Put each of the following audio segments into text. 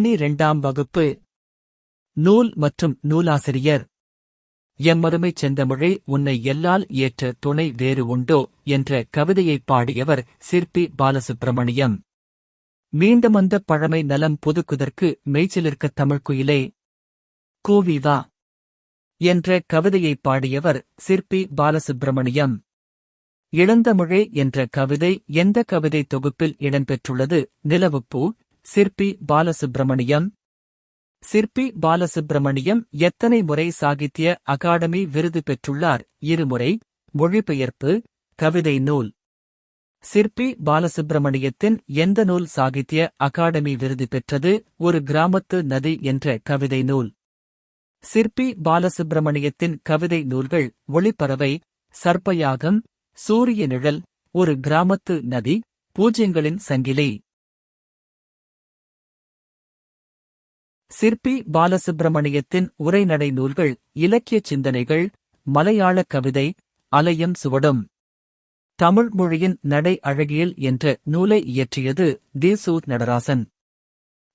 பன்னிரெண்டாம் வகுப்பு. நூல் மற்றும் நூலாசிரியர். எம்மருமைச் செந்தமிழே உன்னை எல்லால் ஏற்ற துணை வேறு உண்டோ? என்ற கவிதையைப் பாடியவர் சிற்பி பாலசுப்பிரமணியம் மீண்டும் அந்த பழமை நலம் புதுக்குதற்கு மெய்ச்சிலிருக்க தமிழ்குயிலே கூவிவா என்ற கவிதையைப் பாடியவர் சிற்பி பாலசுப்பிரமணியம் இளந்தமிழே என்ற கவிதை எந்த கவிதை தொகுப்பில் இடம்பெற்றுள்ளது நிலவுப்பூ சிற்பி பாலசுப்பிரமணியம் சிற்பி பாலசுப்பிரமணியம் எத்தனை முறை சாகித்ய அகாடமி விருது பெற்றுள்ளார்? இருமுறை. மொழிபெயர்ப்பு. கவிதை நூல். சிற்பி பாலசுப்பிரமணியத்தின் எந்த நூல் சாகித்ய அகாடமி விருது பெற்றது? ஒரு கிராமத்து நதி என்ற கவிதை நூல். சிற்பி பாலசுப்பிரமணியத்தின் கவிதை நூல்கள் ஒளிப்பறவை சர்ப்பயாகம் சூரிய நிழல் ஒரு கிராமத்து நதி பூஜ்யங்களின் சங்கிலி. சிற்பி பாலசுப்பிரமணியத்தின் உரைநடை நூல்கள் இலக்கியச் சிந்தனைகள் மலையாள கவிதை அலையம் சுவடும். தமிழ் மொழியின் நடை அழகியல் என்ற நூலை இயற்றியது தேசூர் நடராசன்.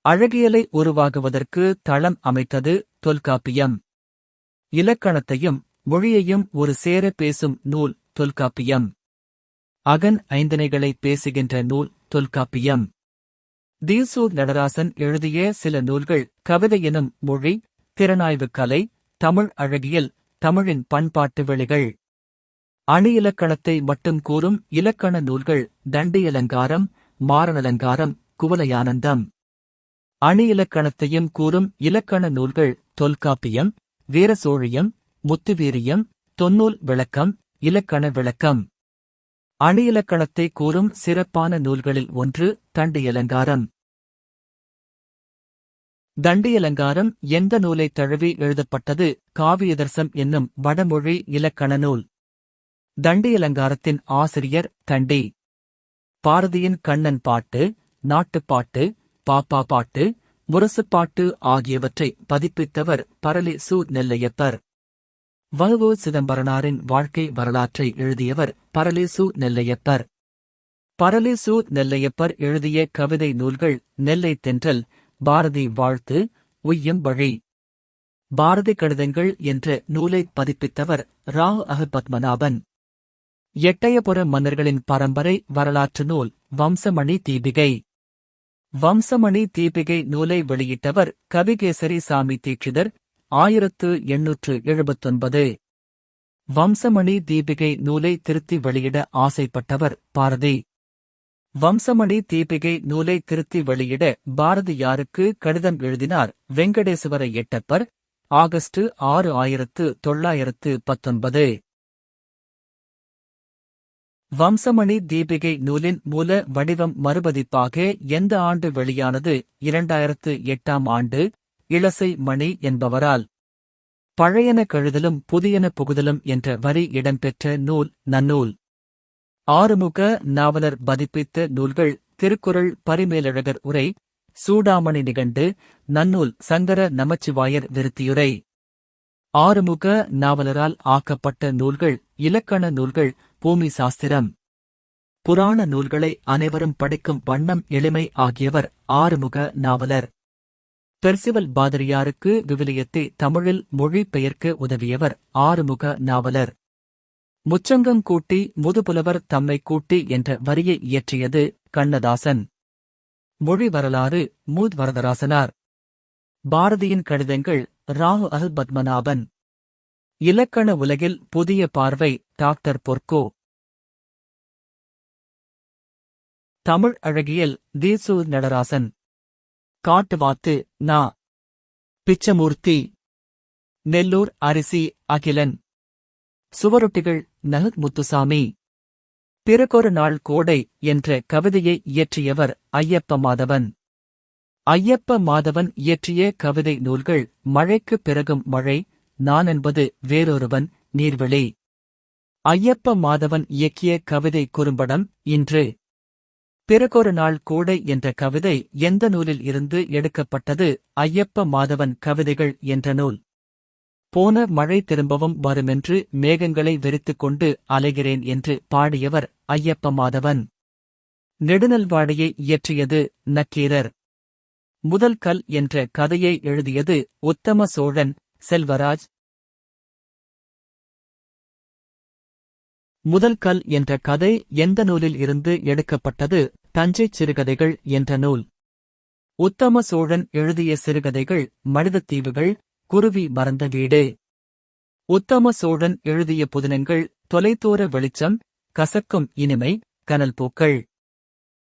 அழகியலை உருவாகுவதற்கு தளம் அமைத்தது தொல்காப்பியம். இலக்கணத்தையும் மொழியையும் ஒரு சேர பேசும் நூல் தொல்காப்பியம். அகன் ஐந்தனைகளை பேசுகின்ற நூல் தொல்காப்பியம். தீசூர் நடராசன் எழுதிய சில நூல்கள் கவிதை எனும் மொழி திறனாய்வு கலை தமிழ் அழகியல் தமிழின் பண்பாட்டு வெளிகள். அணி இலக்கணத்தை மட்டும் கூறும் இலக்கண நூல்கள் தண்டியலங்காரம் மாரணலங்காரம் குவலயானந்தம். அணி இலக்கணத்தையும் கூறும் இலக்கண நூல்கள் தொல்காப்பியம் வீரசோழியம் முத்துவீரியம் தொன்னூல் விளக்கம் இலக்கண விளக்கம். அணி இலக்கணத்தை கூறும் சிறப்பான நூல்களில் ஒன்று தண்டியலங்காரம். தண்டியலங்காரம் எந்த நூலை தழுவி எழுதப்பட்டது? காவியதர்சம் என்னும் வடமொழி இலக்கண நூல் தண்டியலங்காரத்தின் ஆசிரியர் தண்டி. பாரதியின் கண்ணன் பாட்டு நாட்டுப்பாட்டு பாப்பா பாட்டு முரசுப்பாட்டு ஆகியவற்றை பதிப்பித்தவர் பரளி சு நெல்லையப்பர். வலுவோ சிதம்பரனாரின் வாழ்க்கை வரலாற்றை எழுதியவர் பரளி சு நெல்லையப்பர். பரளி சு நெல்லையப்பர் எழுதிய கவிதை நூல்கள் நெல்லை தென்றல் பாரதி வாழ்த்து உய்யம் வழி. பாரதி கடிதங்கள் என்ற நூலை பதிப்பித்தவர் ராவ் அகபத்மநாபன் எட்டயபுர மன்னர்களின் பரம்பரை வரலாற்று நூல் வம்சமணி தீபிகை. வம்சமணி தீபிகை நூலை வெளியிட்டவர் கவிகேசரி சாமி தீட்சிதர் ஆயிரத்து எண்ணூற்று எழுபத்தொன்பது. வம்சமணி தீபிகை நூலை திருத்தி வெளியிட ஆசைப்பட்டவர் பாரதி. வம்சமணி தீபிகை நூலை திருத்தி வெளியிட பாரதியாருக்கு கடிதம் எழுதினார்? வெங்கடேசுவர எட்டப்பர் ஆகஸ்ட் ஆறு ஆயிரத்து தொள்ளாயிரத்து பத்தொன்பது. வம்சமணி தீபிகை நூலின் மூல வடிவம் மறுபதிப்பாக எந்த ஆண்டு வெளியானது? இரண்டாயிரத்து எட்டாம் ஆண்டு இளசை மணி என்பவரால். பழையன கழுதலும் புதியன புகுதலும் என்ற வரி இடம்பெற்ற நூல் நன்னூல். ஆறுமுக நாவலர் பதிப்பித்த நூல்கள் திருக்குறள் பரிமேலழகர் உரை சூடாமணி நிகண்டு நன்னூல் சங்கர நமச்சிவாயர் விருத்தியுரை. ஆறுமுக நாவலரால் ஆக்கப்பட்ட நூல்கள் இலக்கண நூல்கள் பூமி சாஸ்திரம். புராண நூல்களை அனைவரும் படிக்கும் வண்ணம் எளிமை ஆகியவர் ஆறுமுக நாவலர். பெர்சிவல் பாதிரியாருக்கு விவிலியத்தை தமிழில் மொழிபெயர்க்க உதவியவர் ஆறுமுக நாவலர். முச்சங்கம் கூட்டி முதுபுலவர் தம்மை கூட்டி என்ற வரியை இயற்றியது கண்ணதாசன். மொழி வரலாறு மூத் வரதராசனார். பாரதியின் கடிதங்கள் ராகு அல் பத்மநாபன் இலக்கண உலகில் புதிய பார்வை டாக்டர் பொர்கோ தமிழ் அழகியல் தீசூர் நடராசன். காட்டுவாத்து நா. பிச்சமூர்த்தி. நெல்லூர் அரிசி அகிலன். சுவரொட்டிகள் நகத் முத்துசாமி. பிறகொரு நாள் கோடை என்ற கவிதையை இயற்றியவர் ஐயப்ப மாதவன். ஐயப்ப மாதவன் இயற்றிய கவிதை நூல்கள் மழைக்குப் பிறகும் மழை நான் என்பது வேறொருவன் நீர்வெளி. ஐயப்ப மாதவன் இயக்கிய கவிதை குறும்படம் இன்று. பிறகொரு நாள் கோடை என்ற கவிதை எந்த நூலில் இருந்து எடுக்கப்பட்டது? ஐயப்ப மாதவன் கவிதைகள் என்ற நூல். போன மழை திரும்பவும் வருமென்று மேகங்களை வெறித்துக் கொண்டு அலைகிறேன் என்று பாடியவர் ஐயப்ப மாதவன் நெடுநல்வாடையை இயற்றியது நக்கீரர். முதல் கல் என்ற கதையை எழுதியது உத்தம சோழன் செல்வராஜ். முதல் கல் என்ற கதை எந்த நூலில் இருந்து எடுக்கப்பட்டது? தஞ்சை சிறுகதைகள் என்ற நூல். உத்தம சோழன் எழுதிய சிறுகதைகள் மனிதத்தீவுகள் குருவி மறந்த வீடு. உத்தம சோழன் எழுதிய புதினங்கள் தொலைதூர வெளிச்சம் கசக்கும் இனிமை கனல் பூக்கள்.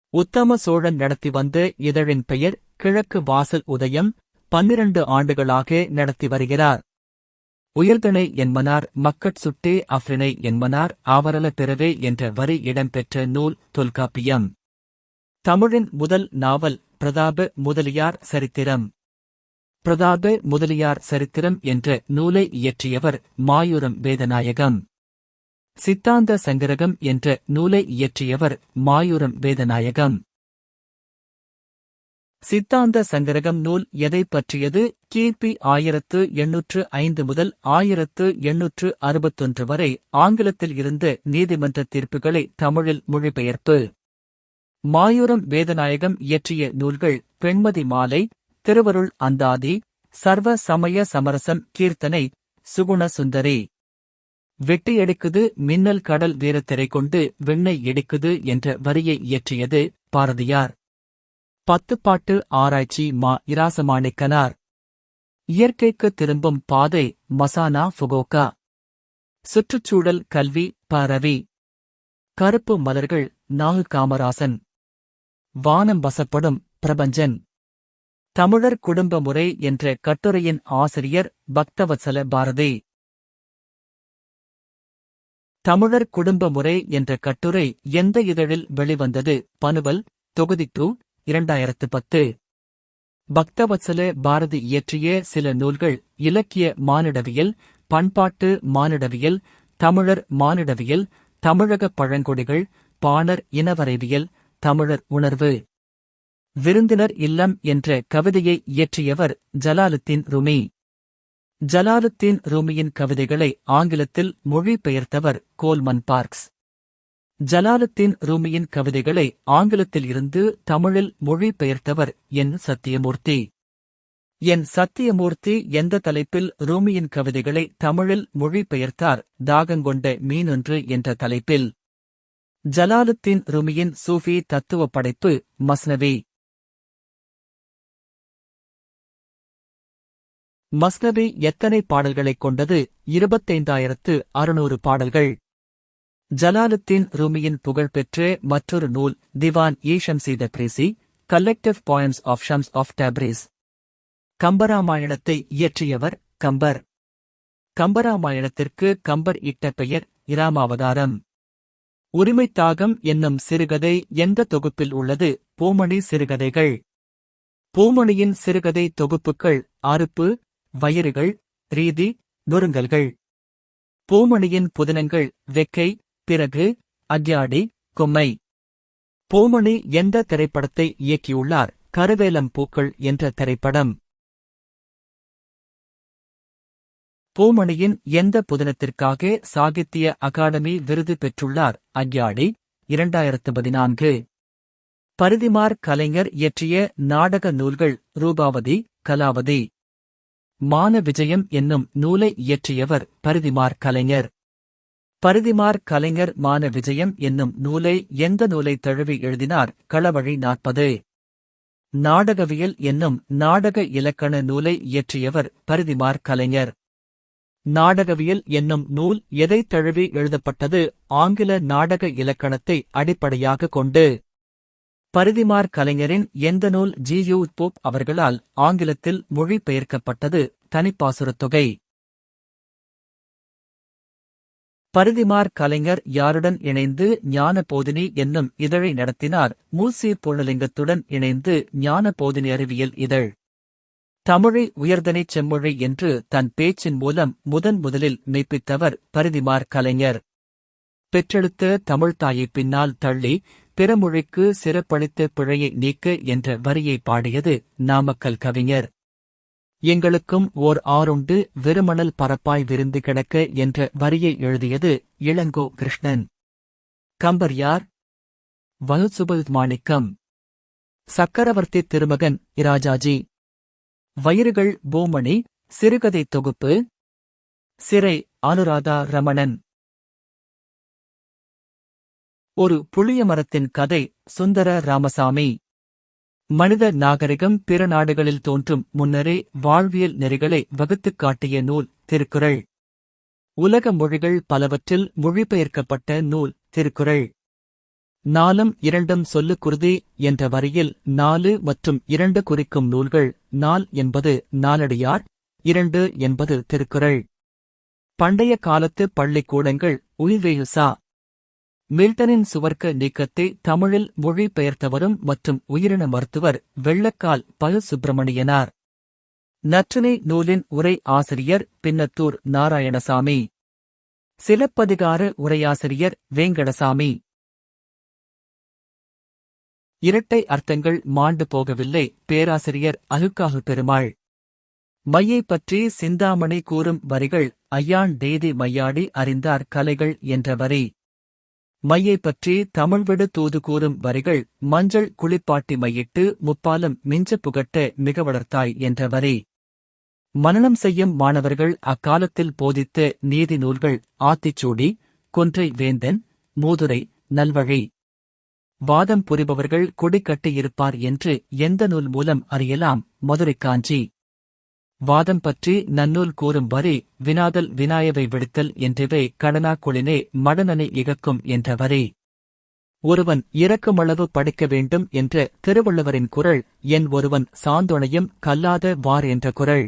உத்தம சோழன் நடத்தி வந்த இதழின் பெயர் கிழக்கு வாசல் உதயம் பன்னிரண்டு ஆண்டுகளாக நடத்தி வருகிறார். உயர்தனை என்மனார் மக்கட் சுட்டே அஃப்ரினை என்மனார் ஆவரல பிறவே என்ற வரி இடம்பெற்ற நூல் தொல்காப்பியம். தமிழின் முதல் நாவல் பிரதாப முதலியார் சரித்திரம். பிரதாப முதலியார் சரித்திரம் என்ற நூலை இயற்றியவர் மாயூரம் வேதநாயகம். சித்தாந்த சங்கரகம் என்ற நூலை இயற்றியவர் மாயூரம் வேதநாயகம். சித்தாந்த சங்கரகம் நூல் எதை பற்றியது? கிபி ஆயிரத்து எண்ணூற்று ஐந்து முதல் ஆயிரத்து எண்ணூற்று அறுபத்தொன்று வரை ஆங்கிலத்தில் இருந்து நீதிமன்ற தீர்ப்புகளை தமிழில் மொழிபெயர்ப்பு. மாயூரம் வேதநாயகம் இயற்றிய நூல்கள் பெண்மதி மாலை திருவருள் அந்தாதி சர்வ சமய சமரசம் கீர்த்தனை சுகுண சுந்தரி. வெட்டி எடுக்குது மின்னல் கடல் வீரத்திரை கொண்டு வெண்ணை எடுக்குது என்ற வரியை இயற்றியது பாரதியார். பத்துப்பாட்டு ஆராய்ச்சி மா இராசமாணிக்கனார். இயற்கைக்கு திரும்பும் பாதை மசானா ஃபுகோகா. சுற்றுச்சூழல் கல்வி பரவி கருப்பு மலர்கள் நாகு காமராசன் வானம் வசப்படும் பிரபஞ்சன். தமிழர் குடும்ப முறை என்ற கட்டுரையின் ஆசிரியர் பக்தவத்சல பாரதி. தமிழர் குடும்ப முறை என்ற கட்டுரை எந்த இதழில் வெளிவந்தது? பனுவல் தொகுதி டூ இரண்டாயிரத்து பத்து. பக்தவத்சல பாரதி இயற்றிய சில நூல்கள் இலக்கிய மானிடவியல் பண்பாட்டு மானிடவியல் தமிழர் மானிடவியல் தமிழக பழங்குடிகள் பாணர் இனவரைவியல் தமிழர் உணர்வு. விருந்தினர் இல்லம் என்ற கவிதையை இயற்றியவர் ஜலாலுத்தீன் ருமி. ஜலாலுத்தீன் ரூமியின் கவிதைகளை ஆங்கிலத்தில் மொழிபெயர்த்தவர் கோல்மன் பார்க்ஸ். ஜலாலுத்தீன் ரூமியின் கவிதைகளை ஆங்கிலத்தில் இருந்து தமிழில் மொழிபெயர்த்தவர் என். சத்தியமூர்த்தி. என். சத்தியமூர்த்தி எந்த தலைப்பில் ரூமியின் கவிதைகளை தமிழில் மொழிபெயர்த்தார் தாகங்கொண்ட மீனொன்று என்ற தலைப்பில். ஜலாலுத்தீன் ருமியின் சூஃபி தத்துவ படைப்பு மஸ்னவி. மஸ்னவி எத்தனை பாடல்களைக் கொண்டது? இருபத்தைந்தாயிரத்து அறுநூறு பாடல்கள். ஜலாலுத்தீன் ரூமியின் புகழ்பெற்ற மற்றொரு நூல் Diwan e Shamsi Tabrezi collective points of Shams of Tabrez கம்பராமாயணத்தை இயற்றியவர் கம்பர். கம்பராமாயணத்திற்கு கம்பர் இட்ட பெயர் இராமாவதாரம். உரிமைத்தாகம் என்னும் சிறுகதை எந்த தொகுப்பில் உள்ளது? பூமணி சிறுகதைகள். பூமணியின் சிறுகதை தொகுப்புகள் அறுப்பு வயிறுகள் ரீதி நொறுங்கல்கள். பூமணியின் புதினங்கள் வெக்கை பிறகு அக்யாடி கொம்மை. பூமணி எந்த திரைப்படத்தை இயக்கியுள்ளார்? கருவேலம் பூக்கள் என்ற திரைப்படம். பூமணியின் எந்த புதினத்திற்காக சாகித்ய அகாடமி விருது பெற்றுள்ளார்? அக்யாடி இரண்டாயிரத்து பதினான்கு. பரிதிமார் கலைஞர் இயற்றிய நாடக நூல்கள் ரூபாவதி கலாவதி. மான விஜயம் என்னும் நூலை இயற்றியவர் பரிதிமார் கலைஞர். பரிதிமார் கலைஞர் மான விஜயம் என்னும் நூலை எந்த நூலை தழுவி எழுதினார்? களவழி நாற்பது. நாடகவியல் என்னும் நாடக இலக்கண நூலை இயற்றியவர் பரிதிமார் கலைஞர். நாடகவியல் என்னும் நூல் எதை தழுவி எழுதப்பட்டது? ஆங்கில நாடக இலக்கணத்தை அடிப்படையாக கொண்டு. பரிதிமார் கலைஞரின் எந்த நூல் ஜி யூ போப் அவர்களால் ஆங்கிலத்தில் மொழிபெயர்க்கப்பட்டது தனிப்பாசுரத் தொகை. பரிதிமார் கலைஞர் யாருடன் இணைந்து ஞான போதினி என்னும் இதழை நடத்தினார். மூசி பூர்ணலிங்கத்துடன் இணைந்து ஞான போதினி அறிவியல் இதழ். தமிழை உயர்தனைச் செம்மொழி என்று தன் பேச்சின் மூலம் முதன் முதலில் மெய்ப்பித்தவர் பரிதிமார் கலைஞர். பெற்றெடுத்த தமிழ்தாயை பின்னால் தள்ளி பிறமொழிக்கு சிறப்பளித்த பிழையை நீக்க என்ற வரியை பாடியது நாமக்கல் கவிஞர். எங்களுக்கும் ஓர் ஆறுண்டு வெறுமணல் பரப்பாய் விருந்து கிடக்க என்ற வரியை எழுதியது இளங்கோ கிருஷ்ணன். கம்பர் யார் வலுசுபல் மாணிக்கம். சக்கரவர்த்தி திருமகன் இராஜாஜி. வயிறுகள் பூமணி சிறுகதை தொகுப்பு. சிறை அனுராதா ரமணன். ஒரு புளிய மரத்தின் கதை சுந்தர ராமசாமி. மனித நாகரிகம் பிற நாடுகளில் தோன்றும் முன்னரே வாழ்வியல் நெறிகளை வகுத்துக் காட்டிய நூல் திருக்குறள். உலக மொழிகள் பலவற்றில் மொழிபெயர்க்கப்பட்ட நூல் திருக்குறள். நாலும் இரண்டும் சொல்லுக்குருதி என்ற வரியில் நாலு மற்றும் இரண்டு குறிக்கும் நூல்கள் நால் என்பது நாலடியார் இரண்டு என்பது திருக்குறள். பண்டைய காலத்து பள்ளிக்கூடங்கள் உயிர்வேயுசா மில்டனின் சுவர்க்க நீக்கத்தை தமிழில் மொழிபெயர்த்தவரும் மற்றும் உயிரின மருத்துவர் வெள்ளக்கால் பய சுப்பிரமணியனார் நற்றினை நூலின் உரை ஆசிரியர் பின்னத்தூர் நாராயணசாமி. சிலப்பதிகார உரையாசிரியர் வேங்கடசாமி. இரட்டை அர்த்தங்கள் மாண்டு போகவில்லை பேராசிரியர் அலுக்காகு பெருமாள். மையை பற்றி சிந்தாமணி கூறும் வரிகள் ஐயான் தேதி மையாடி அறிந்தார் கலைகள் என்ற வரி மையை பற்றி தமிழ்விடு தூது கூறும் வரிகள் மஞ்சள் குளிப்பாட்டி மையிட்டு முப்பாலும் மிஞ்ச புகட்ட மிக வளர்த்தாய் என்ற வரி மனனம் செய்யும் மாணவர்கள் அக்காலத்தில் போதித்த நீதி நூல்கள் ஆத்திச்சூடி கொன்றை வேந்தன் மூதுரை நல்வழி. வாதம் புரிபவர்கள் கொடி கட்டியிருப்பார் என்று எந்த நூல் மூலம் அறியலாம் மதுரை காஞ்சி. வாதம் பற்றி நன்னூல் கூறும் வரி வினாதல் வினாயவை விடுத்தல் என்றவை கடனாக்குளினே மடனனை இகக்கும் என்ற வரி. ஒருவன் இறக்குமளவு படிக்க வேண்டும் என்ற திருவள்ளுவரின் குரல் என் ஒருவன் சாந்தோனையும் கல்லாத வார் என்ற குரல்.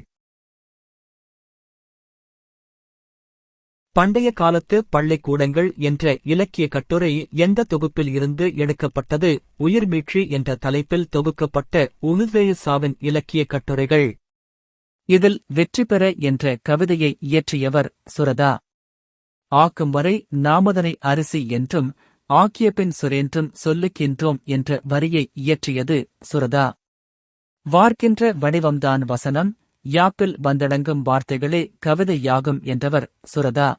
பண்டைய காலத்து பள்ளிக்கூடங்கள் என்ற இலக்கிய கட்டுரை எந்த தொகுப்பில் இருந்து எடுக்கப்பட்டது உயிர்மீட்சி என்ற தலைப்பில் தொகுக்கப்பட்ட உமிழ்வேயுசாவின் இலக்கிய கட்டுரைகள். இதில் வெற்றி பெற என்ற கவிதையை இயற்றியவர் சுரதா. ஆக்கும் வரை நாமதனை அரிசி என்றும் ஆக்கிய பின் சுரேன்றும் சொல்லுகின்றோம் என்ற வரியை இயற்றியது சுரதா. வார்க்கின்ற வடிவம்தான் வசனம் யாப்பில் வந்தடங்கும் வார்த்தைகளே கவிதையாகும் என்றவர் சுரதா.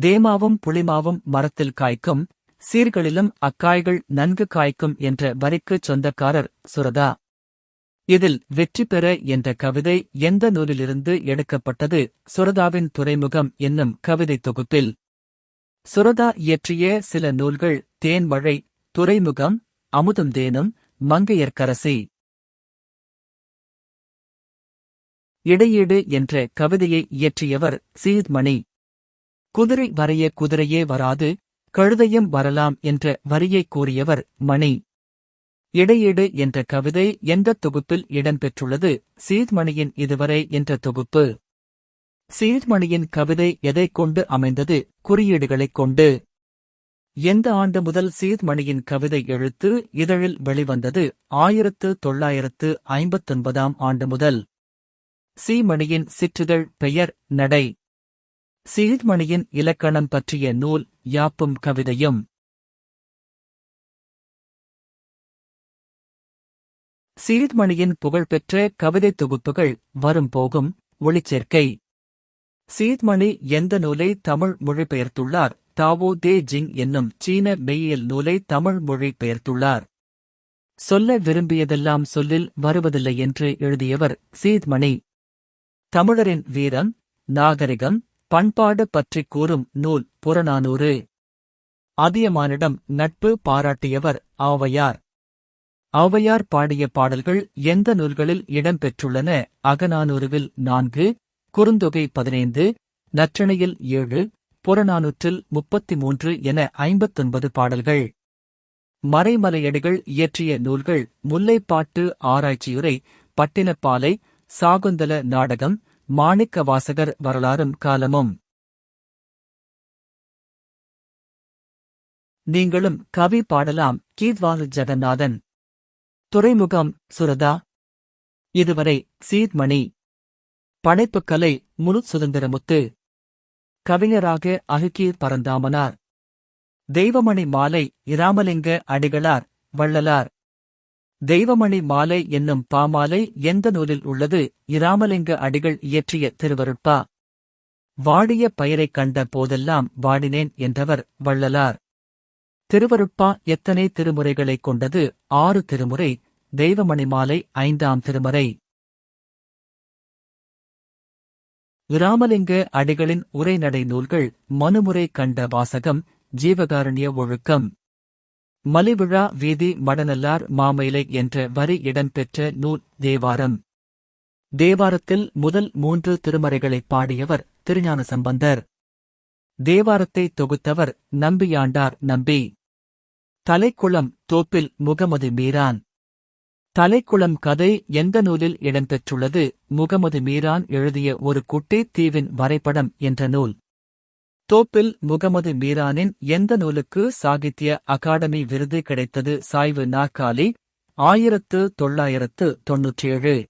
தேமாவும் புளிமாவும் மரத்தில் காய்க்கும் சீர்களிலும் அக்காய்கள் நன்கு காய்க்கும் என்ற வரிக்குச் சொந்தக்காரர் சுரதா. இதில் வெற்றி பெற என்ற கவிதை எந்த நூலிலிருந்து எடுக்கப்பட்டது? சுரதாவின் துறைமுகம் என்னும் கவிதை தொகுப்பில். சுரதா இயற்றிய சில நூல்கள் தேன்மழை துறைமுகம் அமுதும் தேனும் மங்கையர்க்கரசி. இடையீடு என்ற கவிதையை இயற்றியவர் சீத்மணி குதிரை வரைய குதிரையே வராது கழுதையும் வரலாம் என்ற வரியை கூறியவர் மணி. இடையீடு என்ற கவிதை எந்த தொகுப்பில் இடம்பெற்றுள்ளது? சீத்மணியின் இதுவரை என்ற தொகுப்பு. சீத்மணியின் கவிதை எதைக் கொண்டு அமைந்தது? குறியீடுகளைக் கொண்டு. எந்த ஆண்டு முதல் சீத்மணியின் கவிதை எழுத்து இதழில் வெளிவந்தது? ஆயிரத்து தொள்ளாயிரத்து ஐம்பத்தொன்பதாம் ஆண்டு முதல். சீமணியின் சிற்றிதழ் பெயர் நடை. சீர்மணியின் இலக்கணம் பற்றிய நூல் யாப்பும் கவிதையும். சீத்மணியின் புகழ்பெற்ற கவிதை தொகுப்புகள் வரும் போகும் ஒளிச்சேர்க்கை. சீத்மணி எந்த நூலை தமிழ் மொழிபெயர்த்துள்ளார் தாவோ தே ஜிங் என்னும் சீன மெய்யியல் நூலை தமிழ் மொழி பெயர்த்துள்ளார். சொல்ல விரும்பியதெல்லாம் சொல்லில் வருவதில்லை என்று எழுதியவர் சீத்மணி தமிழரின் வீரம் நாகரிகம் பண்பாடு பற்றிக் கூறும் நூல் புறநானூறு. அதியமானிடம் நட்பு பாராட்டியவர் ஆவையார். ஔவையார் பாடிய பாடல்கள் எந்த நூல்களில் இடம்பெற்றுள்ளன? அகநானூறுவில் நான்கு குறுந்தொகை பதினைந்து நற்றணையில் ஏழு புறநானூற்றில் முப்பத்தி மூன்று என ஐம்பத்தொன்பது பாடல்கள். மறைமலையடிகள் இயற்றிய நூல்கள் முல்லைப்பாட்டு ஆராய்ச்சியுரை பட்டினப்பாலை சாகுந்தல நாடகம் மாணிக்க வாசகர் வரலாறும் காலமும். நீங்களும் கவி பாடலாம். கீத்வாலு ஜெகநாதன். துறைமுகம் சுரதா. இதுவரை சீத்மணி. படைப்புக்கலை முழு சுதந்திரமுத்து. கவிஞராக அகுக்கீர் பரந்தாமனார். தெய்வமணி மாலை இராமலிங்க அடிகளார் வள்ளலார். தெய்வமணி மாலை என்னும் பாமாலை எந்த நூலில் உள்ளது? இராமலிங்க அடிகள் இயற்றிய திருவருட்பா. வாடிய பயிரைக் கண்ட போதெல்லாம் வாடினேன் என்றவர் வள்ளலார். திருவருட்பா எத்தனை திருமுறைகளைக் கொண்டது? ஆறு திருமுறை. தெய்வமணிமாலை ஐந்தாம் திருமறை. இராமலிங்க அடிகளின் உரைநடை நூல்கள் மனுமுறை கண்ட வாசகம் ஜீவகாருண்ய ஒழுக்கம். மலிவிழா வீதி மடநல்லார் மாமயிலை என்ற வரி இடம்பெற்ற நூல் தேவாரம். தேவாரத்தில் முதல் மூன்று திருமறைகளைப் பாடியவர் திருஞான சம்பந்தர். தேவாரத்தை தொகுத்தவர் நம்பியாண்டார் நம்பி. தலைக்குளம் தோப்பில் முகமது மீரான். தலைக்குளம் கதை எந்த நூலில் இடம்பெற்றுள்ளது? முகமது மீரான் எழுதிய ஒரு குட்டி தீவின் வரைபடம் என்ற நூல். தோப்பில் முகமது மீரானின் எந்த நூலுக்கு சாகித்ய அகாடமி விருது கிடைத்தது? சாய்வு நாக்காலி ஆயிரத்து தொள்ளாயிரத்து தொன்னூற்றேழு.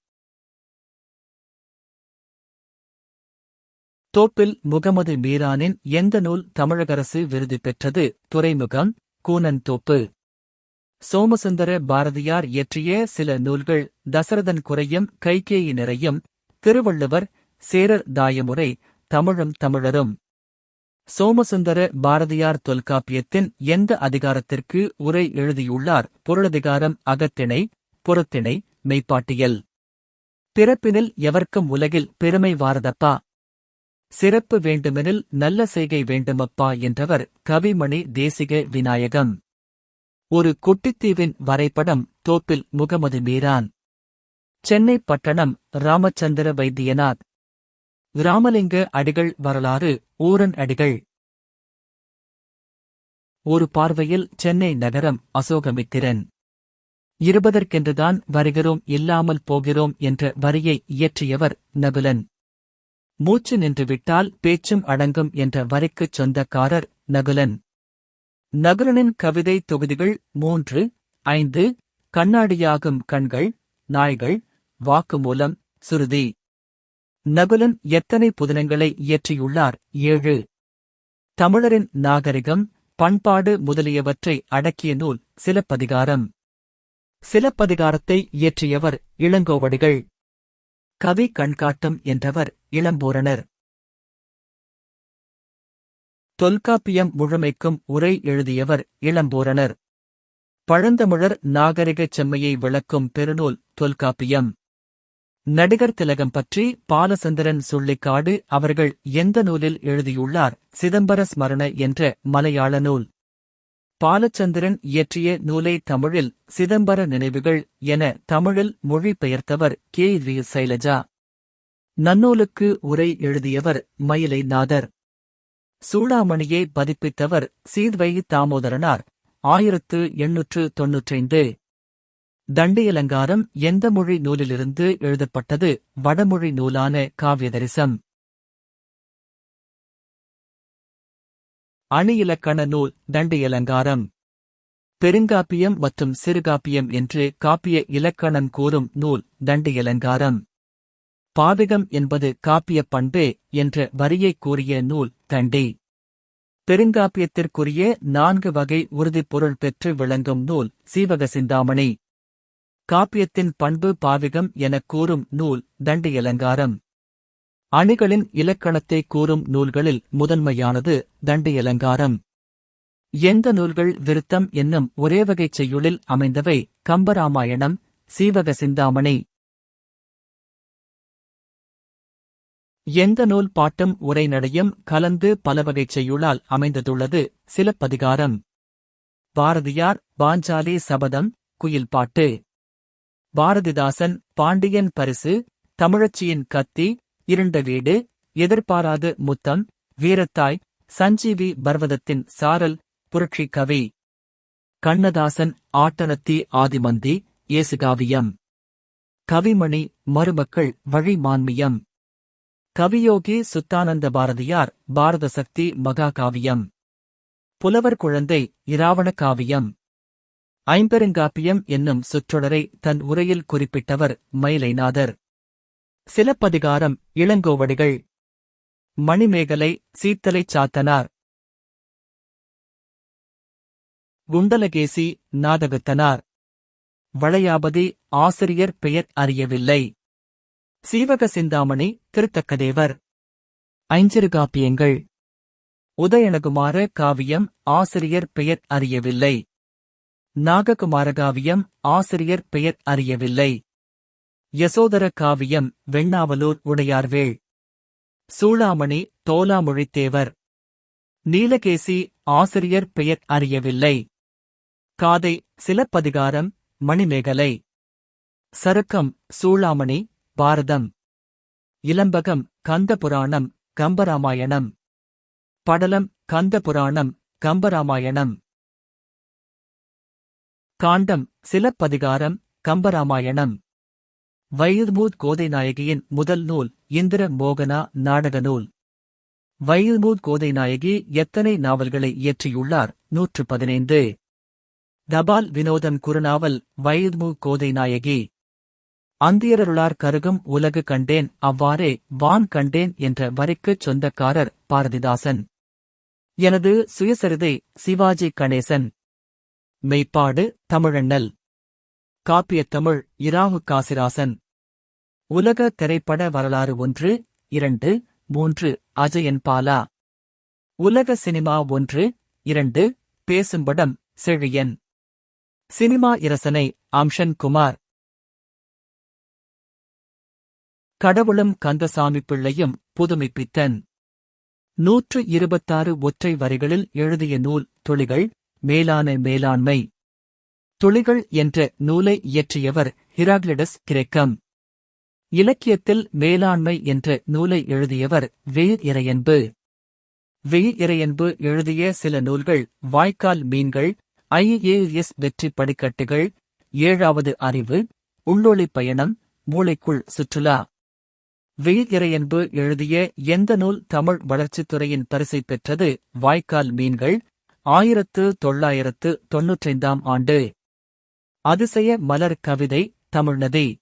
தோப்பில் முகமது மீரானின் எந்த நூல் தமிழகரசு விருது பெற்றது? துறைமுகம் கூனன்தோப்பு சோமசுந்தர பாரதியார் இயற்றிய சில நூல்கள் தசரதன் குறையும் கைகேயி நிறையும் திருவள்ளுவர் சேரர் தாயமுறை தமிழும் தமிழரும். சோமசுந்தர பாரதியார் தொல்காப்பியத்தின் எந்த அதிகாரத்திற்கு உரை எழுதியுள்ளார்? பொருளதிகாரம் அகத்திணை புறத்திணை மெய்ப்பாட்டியல். பிறப்பினில் எவர்க்கும் உலகில் பெருமை வாரதப்பா? சிறப்பு வேண்டுமெனில் நல்ல செய்கை வேண்டுமப்பா என்றவர் கவிமணி தேசிக விநாயகம். ஒரு குட்டித்தீவின் வரைபடம் தோப்பில் முகமது மீரான். சென்னை பட்டணம் ராமச்சந்திர வைத்தியநாத். ராமலிங்க அடிகள் வரலாறு ஊரன் அடிகள். ஒரு பார்வையில் சென்னை நகரம் அசோகமித்திரன். இருபதற்கென்றுதான் வருகிறோம் இல்லாமல் போகிறோம் என்ற வரியை இயற்றியவர் நகுலன் மூச்சு நின்றுவிட்டால் பேச்சும் அடங்கும் என்ற வரைக்குச் சொந்தக்காரர் நகுலன். நகுலனின் கவிதை தொகுதிகள் மூன்று ஐந்து கண்ணாடியாகும் கண்கள் நாய்கள் வாக்குமூலம் சுருதி. நகுலன் எத்தனை புதினங்களை இயற்றியுள்ளார்? ஏழு. தமிழரின் நாகரிகம் பண்பாடு முதலியவற்றை அடக்கிய நூல் சிலப்பதிகாரம். சிலப்பதிகாரத்தை இயற்றியவர் இளங்கோவடிகள். கவி கண்காட்டம் என்றவர் இளம்பூரணர் தொல்காப்பியம் முழுமைக்கும் உரை எழுதியவர் இளம்பூரணர் பழந்தமிழர் நாகரிகச் செம்மையை விளக்கும் பெருநூல் தொல்காப்பியம். நடிகர் திலகம் பற்றி பாலசந்திரன் சுள்ளிக்காடு அவர்கள் எந்த நூலில் எழுதியுள்ளார் சிதம்பர ஸ்மரண என்ற மலையாள நூல். பாலச்சந்திரன் இயற்றிய நூலை தமிழில் சிதம்பர நினைவுகள் என தமிழில் மொழிபெயர்த்தவர் கே. வி. சைலஜா. நன்னூலுக்கு உரை எழுதியவர் மயிலை நாதர் சூடாமணியை பதிப்பித்தவர் சீர்வை தாமோதரனார். ஆயிரத்து எண்ணூற்று தொன்னூற்றைந்து. தண்டியலங்காரம் எந்த மொழி நூலிலிருந்து எழுதப்பட்டது? வடமொழி நூலான காவியதரிசம். அணியிலக்கண நூல் தண்டியலங்காரம். பெருங்காப்பியம் மற்றும் சிறுகாப்பியம் என்று காப்பிய இலக்கணம் கூறும் நூல் தண்டியலங்காரம். பாவிகம் என்பது காப்பியப் பண்பே என்ற வரியைக் கூறிய நூல் தண்டி. பெருங்காப்பியத்திற்குரிய நான்கு வகை உறுதிப்பொருள் பெற்று விளங்கும் நூல் சீவக சிந்தாமணி. காப்பியத்தின் பண்பு பாவிகம் எனக் கூறும் நூல் தண்டியலங்காரம். அணிகளின் இலக்கணத்தை கூறும் நூல்களில் முதன்மையானது தண்டியலங்காரம். எந்த நூல்கள் விருத்தம் என்னும் ஒரே வகைச் செய்யுளில் அமைந்தவை கம்பராமாயணம் சீவக சிந்தாமணி. எந்த நூல் பாட்டும் உரைநடையும் கலந்து பலவகைச் செய்யுளால் அமைந்ததுள்ளது சிலப்பதிகாரம். பாரதியார் பாஞ்சாலி சபதம் குயில் பாட்டு. பாரதிதாசன் பாண்டியன் பரிசு தமிழச்சியின் கத்தி இருண்ட வீடு எதிர்பாராது முத்தம் வீரத்தாய் சஞ்சீவி பர்வதத்தின் சாரல் புரட்சி கவி. கண்ணதாசன் ஆட்டனத்தி ஆதிமந்தி இயேசுகாவியம் கவிமணி மருமக்கள் வழிமான்மியம். கவியோகி சுத்தானந்த பாரதியார் பாரத சக்தி மகாகாவியம். புலவர் குழந்தை இராவண காவியம் ஐம்பெருங்காப்பியம் என்னும் சுற்றொடரை தன் உரையில் குறிப்பிட்டவர் மயிலைநாதர். சிலப்பதிகாரம் இளங்கோவடிகள். மணிமேகலை சீத்தலைச் சாத்தனார். குண்டலகேசி நாடகத்தனார் வளையாபதி ஆசிரியர் பெயர் அறியவில்லை. சீவக சிந்தாமணி திருத்தக்கதேவர். ஐஞ்சிறுகாப்பியங்கள் உதயணகுமார காவியம் ஆசிரியர் பெயர் அறியவில்லை. நாககுமாரகாவியம் ஆசிரியர் பெயர் அறியவில்லை. யசோதர காவியம் வெண்ணாவலூர் உடையார்வேள். சூளாமணி தோலாமொழித்தேவர். நீலகேசி ஆசிரியர் பெயர் அறியவில்லை. காதை சிலப்பதிகாரம் மணிமேகலை. சருக்கம் சூளாமணி பாரதம். இளம்பகம் கந்த புராணம் கம்பராமாயணம். படலம் கந்த புராணம் கம்பராமாயணம். காண்டம் சிலப்பதிகாரம் கம்பராமாயணம். வயதுமூத் கோதை நாயகியின் முதல் நூல் இந்திர மோகனா நாடக நூல். வயதுமூத் கோதை நாயகி எத்தனை நாவல்களை இயற்றியுள்ளார்? நூற்று பதினைந்து. தபால் வினோதம் குறுநாவல் வயதுமு கோதை நாயகி அந்தியரருளார் கருகும் உலகு கண்டேன் அவ்வாறே வான் கண்டேன் என்ற வரிக்குச் சொந்தக்காரர் பாரதிதாசன். எனது சுயசரிதை சிவாஜி கணேசன். மெய்ப்பாடு தமிழண்ணல். காப்பியத் தமிழ் இராகு காசிராசன். உலக திரைப்பட வரலாறு ஒன்று இரண்டு மூன்று அஜயன் பாலா. உலக சினிமா ஒன்று இரண்டு பேசும்படம் செழியன். சினிமா இரசனை அம்ஷன் குமார். கடவுளும் கந்தசாமி பிள்ளையும் புதுமைப்பித்தன். நூற்று இருபத்தாறு ஒற்றை வரிகளில் எழுதிய நூல் துளிகள் மேலான மேலாண்மை. துளிகள் என்ற நூலை இயற்றியவர் ஹிராக்லிடஸ் கிரேக்கம். இலக்கியத்தில் மேலாண்மை என்ற நூலை எழுதியவர் வெயிர் இறையன்பு. வெயிர் இறையன்பு எழுதிய சில நூல்கள் வாய்க்கால் மீன்கள் ஐஏஎஸ் வெற்றி படிக்கட்டுகள் ஏழாவது அறிவு உள்ளொளி பயணம் மூளைக்குள் சுற்றுலா. வெயில் இறையன்பு எழுதிய எந்த நூல் தமிழ் வளர்ச்சித்துறையின் பரிசை பெற்றது? வாய்க்கால் மீன்கள் ஆயிரத்து தொள்ளாயிரத்து தொன்னூற்றைந்தாம் ஆண்டு. அதிசய மலர் கவிதை தமிழ்நதி.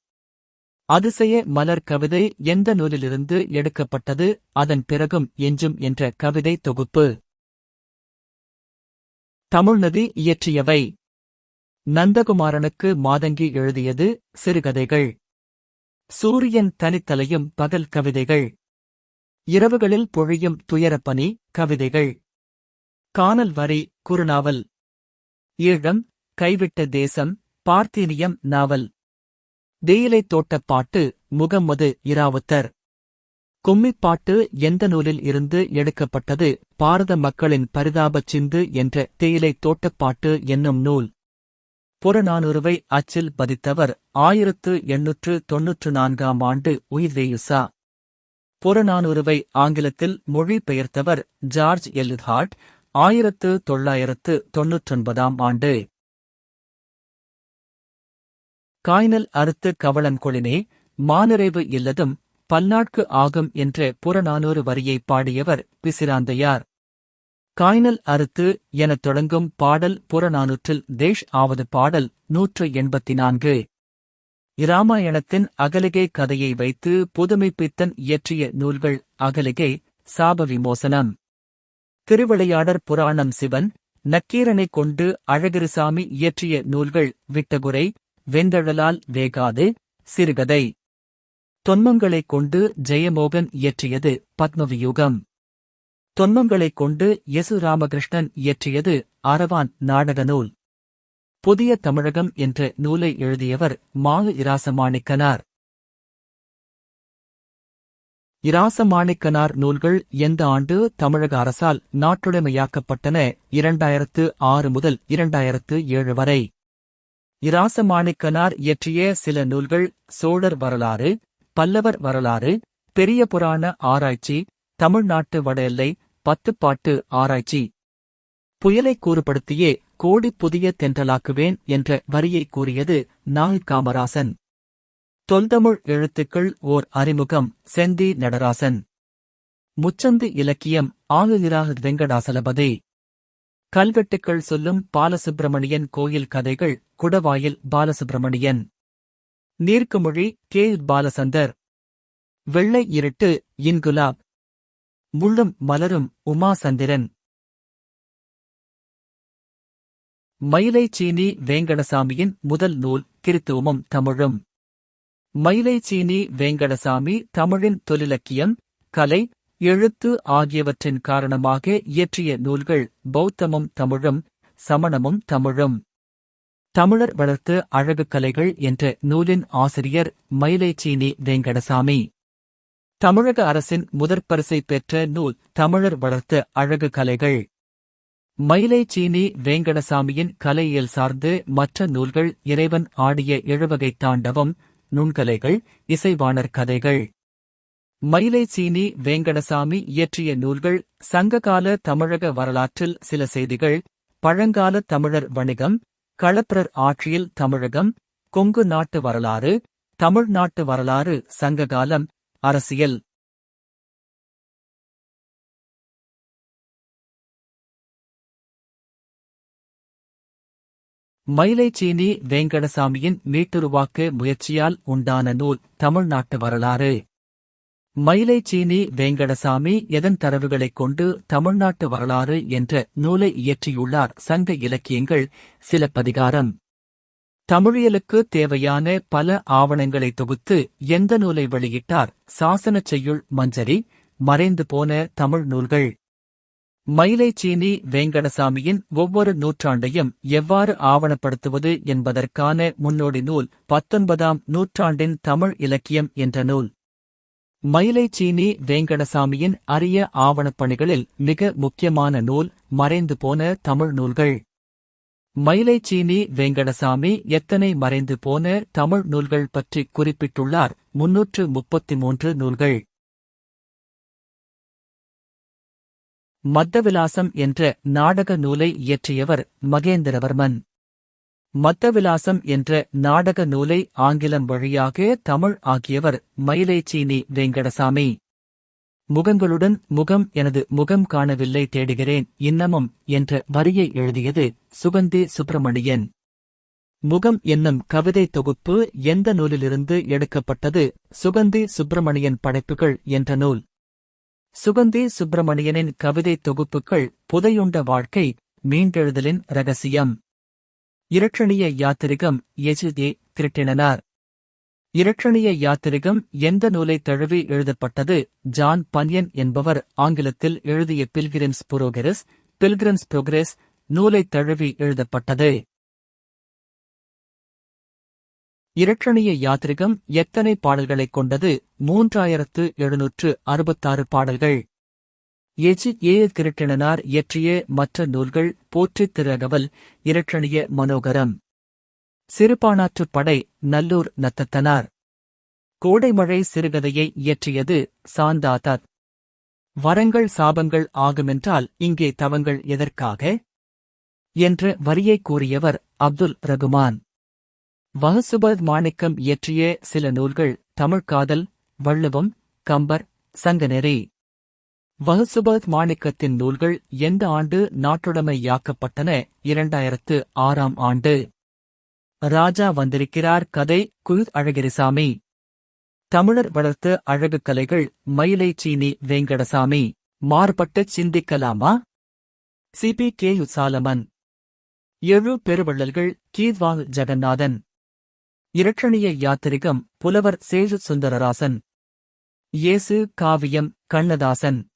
அதிசய மலர் கவிதை எந்த நூலிலிருந்து எடுக்கப்பட்டது அதன் பிறகும் எஞ்சும் என்ற கவிதை தொகுப்பு. தமிழ்நதி இயற்றியவை. நந்தகுமாரனுக்கு மாதங்கி எழுதியது சிறுகதைகள். சூரியன் தனித்தலையும் பகல் கவிதைகள். இரவுகளில் பொழியும் துயரப்பனி கவிதைகள். காணல் வரி குறுநாவல். ஈழம் கைவிட்ட தேசம் பார்த்தீனியம் நாவல். தேயிலைத் தோட்டப்பாட்டு முகம்மது இராவுத்தர். கும்மிப்பாட்டு எந்த நூலில் இருந்து எடுக்கப்பட்டது பாரத மக்களின் பரிதாபச் சிந்து என்ற தேயிலைத் தோட்டப்பாட்டு என்னும் நூல். புறநானூறுவை அச்சில் பதித்தவர் ஆயிரத்து எண்ணூற்று தொன்னூற்று நான்காம் ஆண்டு உயிர்வேயுசா புறநானூறுவை ஆங்கிலத்தில் மொழிபெயர்த்தவர் ஜார்ஜ் எல்ஹார்ட் ஆயிரத்து தொள்ளாயிரத்து தொன்னூற்றொன்பதாம் ஆண்டு. காய்னல் அறுத்து கவளன்கொளினே மானிறைவு இல்லதும் பல்நாட்கு ஆகும் என்ற புறநானூறு வரியை பாடியவர் பிசிராந்தையார். காய்னல் அறுத்து எனத் தொடங்கும் பாடல் புறநானூற்றில் தேஷ் ஆவது பாடல் நூற்று எண்பத்தி நான்கு இராமாயணத்தின் அகலிகை கதையை வைத்து புதுமைப்பித்தன் இயற்றிய நூல்கள் அகலிகை சாப விமோசனம். திருவிளையாடற் புராணம் சிவன் நக்கீரனைக் கொண்டு அழகிரிசாமி இயற்றிய நூல்கள் விட்டகுரை வெந்தழலால் வேகாது சிறுகதை. தொன்மங்களைக் கொண்டு ஜெயமோகன் இயற்றியது பத்மவியூகம். தொன்மங்களைக் கொண்டு எசு ராமகிருஷ்ணன் இயற்றியது அரவான் நாடக நூல் புதிய தமிழகம் என்ற நூலை எழுதியவர் மாவு இராசமாணிக்கனார். இராசமாணிக்கனார் நூல்கள் எந்த ஆண்டு தமிழக அரசால் நாட்டுடைமையாக்கப்பட்டன இரண்டாயிரத்து ஆறு முதல் இரண்டாயிரத்து ஏழு வரை. இராசமாணிக்கனார் இயற்றிய சில நூல்கள் சோழர் வரலாறு பல்லவர் வரலாறு பெரிய புராண ஆராய்ச்சி தமிழ்நாட்டு வட எல்லை பத்துப்பாட்டு ஆராய்ச்சி. புயலை கூறுபடுத்தியே கோடி புதிய தென்றலாக்குவேன் என்ற வரியை கூறியது நாள் காமராசன். தொல்தமிழ் எழுத்துக்கள் ஓர் அறிமுகம் செந்தி நடராசன். முச்சந்து இலக்கியம் ஆளுகிறாக வெங்கடாசலபதி. கல்வெட்டுக்கள் சொல்லும் பாலசுப்பிரமணியன் கோயில் கதைகள் குடவாயில் பாலசுப்பிரமணியன் நீர்க்குமொழி கே. பாலசந்தர். வெள்ளை இருட்டு இன்குலாப். முள்ளும் மலரும் உமாசந்திரன். மயிலை சீனி வேங்கடசாமியின் முதல் நூல் கிறித்துவமும் தமிழும். மயிலை சீனி வேங்கடசாமி தமிழின் தொழிலக்கியம் கலை எழுத்து ஆகியவற்றின் காரணமாக இயற்றிய நூல்கள் பௌத்தமும் தமிழும் சமணமும் தமிழும். தமிழர் வளர்த்து அழகு கலைகள் என்ற நூலின் ஆசிரியர் மயிலைச்சீனி வெங்கடசாமி. தமிழக அரசின் முதற்பரிசை பெற்ற நூல் தமிழர் வளர்த்த அழகு கலைகள். மயிலைச்சீனி வேங்கடசாமியின் கலையியல் சார்ந்து மற்ற நூல்கள் இறைவன் ஆடிய எழுவகை தாண்டவம் நுண்கலைகள் இசைவாணர் கதைகள். மயிலைச்சீனி வேங்கடசாமி இயற்றிய நூல்கள் சங்ககால தமிழக வரலாற்றில் சில செய்திகள் பழங்கால தமிழர் வணிகம் களப்பிரர் ஆட்சியில் தமிழகம் கொங்கு நாட்டு வரலாறு தமிழ்நாட்டு வரலாறு சங்ககாலம் அரசியல். மயிலைச்சீனி வேங்கடசாமியின் மீட்டுருவாக்கு முயற்சியால் உண்டான நூல் தமிழ்நாட்டு வரலாறு. மயிலைச்சீனி வேங்கடசாமி எதன் தரவுகளைக் கொண்டு தமிழ்நாட்டு வரலாறு என்ற நூலை இயற்றியுள்ளார் சங்க இலக்கியங்கள் சிலப்பதிகாரம் தமிழியலுக்கு தேவையான பல ஆவணங்களை தொகுத்து எந்த நூலை வெளியிட்டார் சாசனச் செய்யுள் மஞ்சரி மறைந்து போன தமிழ் நூல்கள். மயிலைச்சீனி வேங்கடசாமியின் ஒவ்வொரு நூற்றாண்டையும் எவ்வாறு ஆவணப்படுத்துவது என்பதற்கான முன்னோடி நூல் பத்தொன்பதாம் நூற்றாண்டின் தமிழ் இலக்கியம் என்ற நூல். மயிலைச்சீனி வேங்கடசாமியின் அரிய ஆவணப்பணிகளில் மிக முக்கியமான நூல் மறைந்து போன தமிழ் நூல்கள். மயிலைச்சீனி வேங்கடசாமி எத்தனை மறைந்து போன தமிழ் நூல்கள் பற்றி குறிப்பிட்டுள்ளார் முன்னூற்று முப்பத்தி மூன்று நூல்கள். மத்தவிலாசம் என்ற நாடக நூலை இயற்றியவர் மகேந்திரவர்மன். மத்தவிலாசம் என்ற நாடக நூலை ஆங்கிலம் வழியாக தமிழ் ஆகியவர் மயிலைச்சீனி வேங்கடசாமி. முகங்களுடன் முகம் எனது முகம் காணவில்லை தேடுகிறேன் இன்னமும் என்ற வரியை எழுதியது சுகந்தி சுப்பிரமணியன். முகம் என்னும் கவிதை தொகுப்பு எந்த நூலிலிருந்து எடுக்கப்பட்டது சுகந்தி சுப்பிரமணியன் படைப்புகள் என்ற நூல். சுகந்தி சுப்பிரமணியனின் கவிதை தொகுப்புகள் புதையுண்ட வாழ்க்கை மீண்டெழுதலின் ரகசியம். இரட்சணிய யாத்திரிகம் எஜிதே திரட்டினார் இரட்சணிய யாத்திரிகம் எந்த நூலை தழுவி எழுதப்பட்டது? ஜான் பன்யன் என்பவர் ஆங்கிலத்தில் எழுதிய பில்கிரிம்ஸ் புரோகிரஸ் பில்கிரிம்ஸ் புரோகிரஸ் நூலை தழுவி எழுதப்பட்டது. இரட்சணிய யாத்திரிகம் எத்தனை பாடல்களைக் கொண்டது? மூன்றாயிரத்து எழுநூற்று அறுபத்தாறு பாடல்கள். எஜி ஏ கிருட்டிணனார் இயற்றிய மற்ற நூல்கள் போற்றித் திரகவல் இரட்டணிய மனோகரம். சிறுபானாற்றுப் படை நல்லூர் நத்தத்தனார். கோடைமழை சிறுகதையை இயற்றியது சாந்தாதத் வரங்கள் சாபங்கள் ஆகுமென்றால் இங்கே தவங்கள் எதற்காக? என்ற வரியை கூறியவர் அப்துல் ரகுமான். வஹசுபத் மாணிக்கம் இயற்றிய சில நூல்கள் தமிழ்காதல் வள்ளுவம் கம்பர் சங்கநெறி. வஹசுபத் மாணிக்கத்தின் நூல்கள் எந்த ஆண்டு நாட்டுடைமையாக்கப்பட்டன? இரண்டாயிரத்து ஆறாம் ஆண்டு. ராஜா வந்திருக்கிறார் கதை குயுத் அழகிரிசாமி. தமிழர் வளர்த்த அழகு கலைகள் மயிலை சீனி வேங்கடசாமி. மாறுபட்டு சிந்திக்கலாமா? CP K. சாலமன் எழு பெருவள்ளல்கள் கீத்வாங் ஜெகநாதன். இரட்சணிய யாத்திரிகம் புலவர் சேஜு சுந்தரராசன் இயேசு காவியம் கண்ணதாசன்.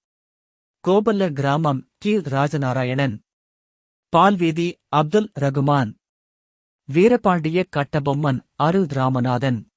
கோபல்ல கிராமம் டி ராஜநாராயணன். பால்வீதி அப்துல் ரகுமான். வீரபாண்டிய கட்டபொம்மன் அரு. ராமநாதன்.